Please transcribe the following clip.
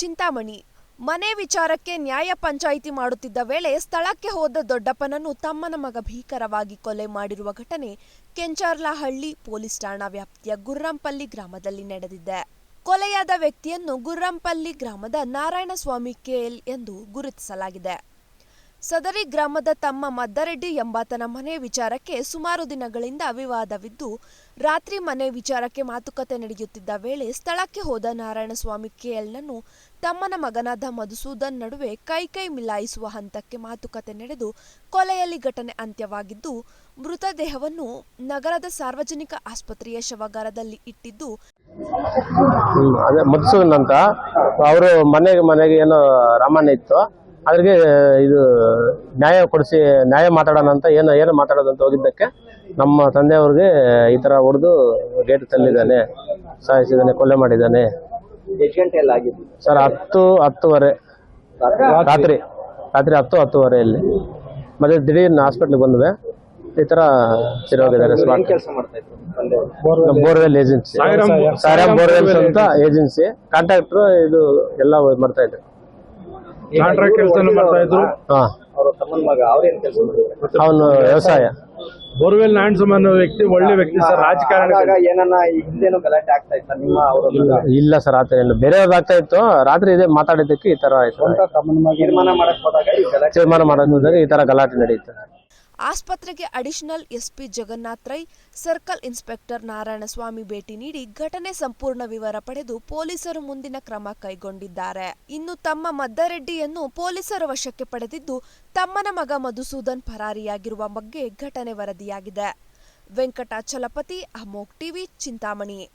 ಚಿಂತಾಮಣಿ. ಮನೆ ವಿಚಾರಕ್ಕೆ ನ್ಯಾಯ ಪಂಚಾಯಿತಿ ಮಾಡುತ್ತಿದ್ದ ವೇಳೆ ಸ್ಥಳಕ್ಕೆ ಹೋದ ದೊಡ್ಡಪ್ಪನನ್ನು ತಮ್ಮನ ಮಗ ಭೀಕರವಾಗಿ ಕೊಲೆ ಮಾಡಿರುವ ಘಟನೆ ಕೆಂಚಾರ್ಲಹಳ್ಳಿ ಪೊಲೀಸ್ ಠಾಣಾ ವ್ಯಾಪ್ತಿಯ ಗುರ್ರಂಪಲ್ಲಿ ಗ್ರಾಮದಲ್ಲಿ ನಡೆದಿದೆ. ಕೊಲೆಯಾದ ವ್ಯಕ್ತಿಯನ್ನು ಗುರ್ರಂಪಲ್ಲಿ ಗ್ರಾಮದ ನಾರಾಯಣಸ್ವಾಮಿ ಕೆಎಲ್ ಎಂದು ಗುರುತಿಸಲಾಗಿದೆ. ಸದರಿ ಗ್ರಾಮದ ತಮ್ಮ ಮದ್ದರೆಡ್ಡಿ ಎಂಬಾತನ ಮನೆ ವಿಚಾರಕ್ಕೆ ಸುಮಾರು ದಿನಗಳಿಂದ ವಿವಾದವಿದ್ದು, ರಾತ್ರಿ ಮನೆ ವಿಚಾರಕ್ಕೆ ಮಾತುಕತೆ ನಡೆಯುತ್ತಿದ್ದ ವೇಳೆ ಸ್ಥಳಕ್ಕೆ ಹೋದ ನಾರಾಯಣಸ್ವಾಮಿ ಕೆಎಲ್ನನ್ನು ತಮ್ಮನ ಮಗನಾದ ಮಧುಸೂದನ್ ನಡುವೆ ಕೈ ಕೈ ಮಿಲಾಯಿಸುವ ಹಂತಕ್ಕೆ ಮಾತುಕತೆ ನಡೆದು ಕೊಲೆಯಲ್ಲಿ ಘಟನೆ ಅಂತ್ಯವಾಗಿದ್ದು, ಮೃತದೇಹವನ್ನು ನಗರದ ಸಾರ್ವಜನಿಕ ಆಸ್ಪತ್ರೆಯ ಶವಗಾರದಲ್ಲಿ ಇಟ್ಟಿದ್ದು ಮಧುಸೂದನ್ ಅಂತ. ಅವರು ಮನೆಗೆ ಮನೆಗೆ ಏನೋ ರಾಮಾಯಣ ಇತ್ತು. ಅದ್ರಿಗೆ ಇದು ನ್ಯಾಯ ಕೊಡಿಸಿ ನ್ಯಾಯ ಮಾತಾಡೋಣ ಅಂತ ಏನು ಏನು ಮಾತಾಡೋದು ಅಂತ ಹೋಗಿದ್ದಕ್ಕೆ ನಮ್ಮ ತಂದೆಯವ್ರಿಗೆ ಈ ಥರ ಹೊಡೆದು ಗೇಟ್ ತಂದಿದ್ದಾನೆ ಸಾಯಿಸಿದ್ದಾನೆ ಕೊಲೆ ಮಾಡಿದ್ದಾನೆ. ಸರ್ ಹತ್ತು ಹತ್ತುವರೆ ರಾತ್ರಿ ರಾತ್ರಿ ಹತ್ತು ಹತ್ತುವರೆಯಲ್ಲಿ ಮತ್ತೆ ದಿಢೀರ್ನ ಹಾಸ್ಪಿಟ್ಲಿಗೆ ಬಂದ್ವಿ. ಈ ತರ ಸಿರೋಗಿದ್ದಾರೆ ಕೆಲಸ ಮಾಡ್ತಾ ಇದ್ರು ತಂದೆ ಬೋರ್ವೆಲ್ ಏಜೆನ್ಸಿ. ಸಾಯಿರಾಮ್ ಬೋರ್ವೆಲ್ಸ್ ಅಂತ ಏಜೆನ್ಸಿ. ಕಾಂಟ್ರಾಕ್ಟರ್ ಇದು ಎಲ್ಲ ಮಾಡ್ತಾ ಇದ್ರು. ಕಾಂಟ್ರಾಕ್ಟ್ ಕೆಲಸ ಮಾಡ್ತಾ ಇದ್ರು. ಹಾ. ಅವನು ವ್ಯವಸಾಯ. ಬೋರ್ವೆಲ್ ನ್ಯಾನ್ಸಮ್ ಅನ್ನೋ ವ್ಯಕ್ತಿ ಒಳ್ಳೆ ವ್ಯಕ್ತಿ ಸರ್ ರಾಜಕಾರಣ ಆಗಾಗ ಏನನ್ನ ಈ ಗಲಾಟೆ ಆಗ್ತಾ ಇತ್ತ ನಿಮ್ಮ ಇಲ್ಲ ಸರ್ ಆತರ ಏನು ಬೇರೆಯವ್ರದ್ದು ಆಗ್ತಾ ಇತ್ತು ರಾತ್ರಿ ಇದೆ ಮಾತಾಡಿದ್ದಕ್ಕೆ ಈ ತರ ಆಯ್ತು. ತೀರ್ಮಾನ ಮಾಡಕ್ ಹೋದಾಗ ಈ ತರ ಗಲಾಟೆ ನಡೀತು ಆಸ್ಪತ್ರೆಗೆ additional SP Jagannath Rai, circle inspector Narayanaswamy ಭೇಟಿ ನೀಡಿ ಘಟನೆ ಸಂಪೂರ್ಣ ವಿವರ ಪಡೆದು ಪೊಲೀಸರು ಮುಂದಿನ ಕ್ರಮ ಕೈಗೊಂಡಿದ್ದಾರೆ. ಇನ್ನು ತಮ್ಮ ಮದ್ದರೆಡ್ಡಿಯನ್ನು ಪೊಲೀಸರ ವಶಕ್ಕೆ ಪಡೆದಿದ್ದು ತಮ್ಮನ ಮಗ ಮಧುಸೂದನ್ ಪರಾರಿಯಾಗಿರುವ ಬಗ್ಗೆ ಘಟನೆ ವರದಿಯಾಗಿದೆ. ವೆಂಕಟಾಚಲಪತಿ ಅಮೋಕ್ ಟಿವಿ, ಚಿಂತಾಮಣಿ.